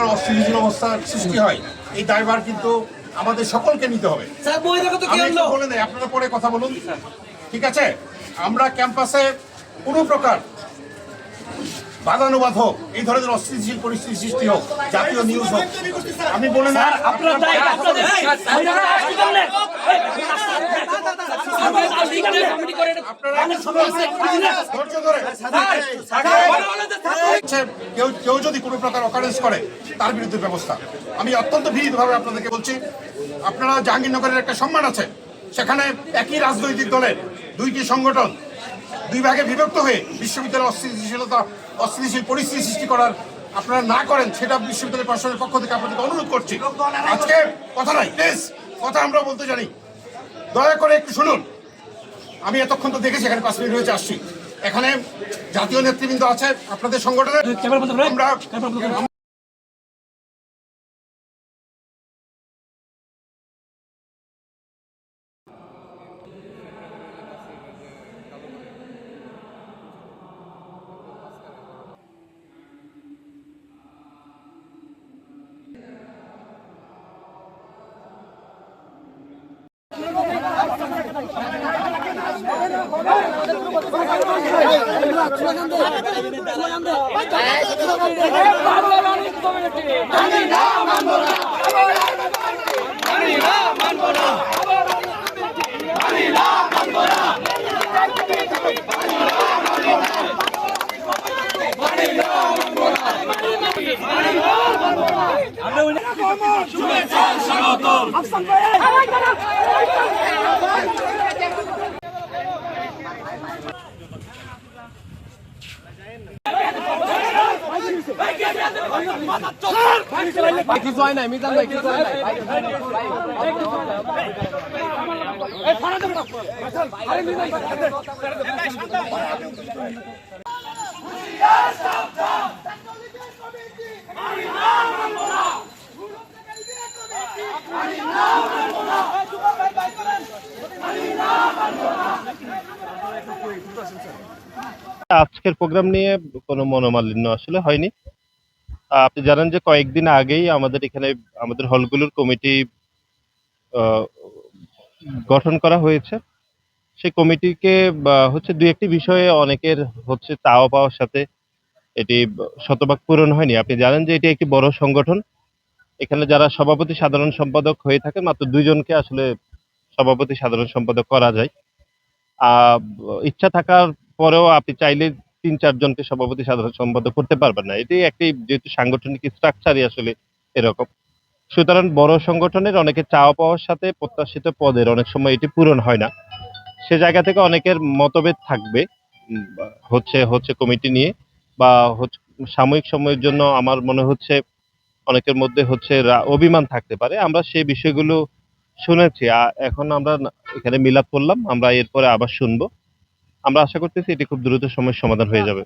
প্রকার অস্থিতিশীল অবস্থার সৃষ্টি হয়। এই দায়ভার কিন্তু আমাদের সকলকে নিতে হবে। বলে দেয় আপনারা পরে কথা বলুন। ঠিক আছে? আমরা ক্যাম্পাসে কোনো প্রকার বাদানুবাদ হোক এই ধরনের অস্থিতিশীল পরিস্থিতি সৃষ্টি হোক জাতীয় নিউজ হোক আমি বলে না আপনার কেউ কেউ যদি কোনো প্রকার অকারেন্স করে তার বিরুদ্ধে ব্যবস্থা আমি অত্যন্ত বিনীতভাবে আপনাদেরকে বলছি আপনারা জাহাঙ্গীরনগরের একটা সম্মান আছে সেখানে একই রাজনৈতিক দলের দুইটি সংগঠন দুই ভাগে বিভক্ত হয়ে বিশ্ববিদ্যালয়ের অস্থিতিশীলতা অস্থিতিশীল পরিস্থিতি সৃষ্টি করার আপনারা না করেন সেটা বিশ্ববিদ্যালয় প্রশাসনের পক্ষ থেকে আপনাদেরকে অনুরোধ করছি। আজকে কথা নাই প্লিজ কথা আমরা বলতে জানি। দয়া করে একটু শুনুন। আমি এতক্ষণ তো দেখেছি এখানে পাঁচ মিনিট হয়েছে আসছি। এখানে জাতীয় নেতৃবৃন্দ আছে আপনাদের সংগঠনের আমরা আমি না মানব না। আমি না মানব না। আমি না মানব না। আমরা শুভেচ্ছা স্বাগতম। আফসান ভাই কিছু হয় নাই মিটাল ভাই কিছু হয় নাই আজকের প্রোগ্রাম নিয়ে কোনো মনোমালিন্য আসলে হয়নি। আপনি জানেন যে কয়েকদিন আগেই আমাদের এখানে, আমাদের হলগুলোর কমিটি গঠন করা হয়েছে। সেই কমিটিকে হচ্ছে দুই একটি বিষয়ে অনেকের হচ্ছে চাওয়া পাওয়ার সাথে এটি শতভাগ পূরণ হয়নি। আপনি জানেন যে এটি একটি বড় সংগঠন। এখানে যারা সভাপতি, সাধারণ সম্পাদক হয়ে থাকে মাত্র দুইজনকে আসলে সভাপতি, সাধারণ সম্পাদক করা যায়। ইচ্ছা থাকার পরেও আপনি চাইলে তিন, চারজনকে সভাপতি, সাধারণ সম্পাদক করতে পারবেন না। এটি একটি যেহেতু সাংগঠনিক স্ট্রাকচারই আসলে এরকম। সুতরাং বড় সংগঠনের অনেকে চাওয়া পাওয়ার সাথে প্রত্যাশিত পদের অনেক সময় এটি পূরণ হয় না। সে জায়গা থেকে অনেকের মতভেদ থাকবে হচ্ছে হচ্ছে কমিটি নিয়ে, বা সাময়িক সময়ের জন্য আমার মনে হচ্ছে অনেকের মধ্যে হচ্ছে অভিমান থাকতে পারে। আমরা সেই বিষয়গুলো শুনেছি। এখন আমরা এখানে মিলাপ করলাম। আমরা এরপরে আবার শুনব। আমরা আশা করতেছি এটি খুব দ্রুত সময় সমাধান হয়ে যাবে।